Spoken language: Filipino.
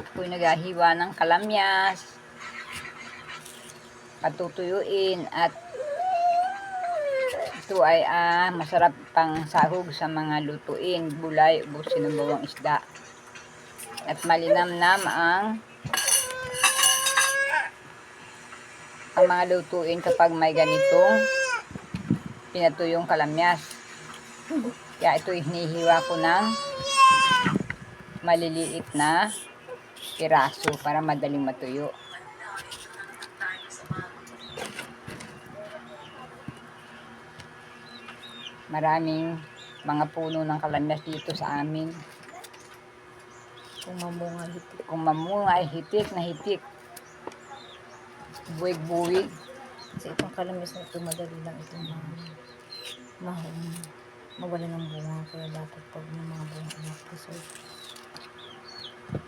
Ako'y naghahiwa ng kalamyas. Patutuyuin at ito ay ah, masarap pang sahog sa mga lutuin, bulay, o sinubawang isda. At malinamnam ang ang mga lutuin kapag may ganitong pinatuyong kalamyas. Kaya ito hinihiwa ko ng maliliit na piraso para madaling matuyo. Maraming mga puno ng kalamyas dito sa amin. Kung mamunga hitik. Kung mamunga ay hitik na hitik. Buwig-buwig. Kasi itong kalamis na ito, madali lang itong ma ma mawala ng bunga. Kaya dapat pag may mga bunga na preserve.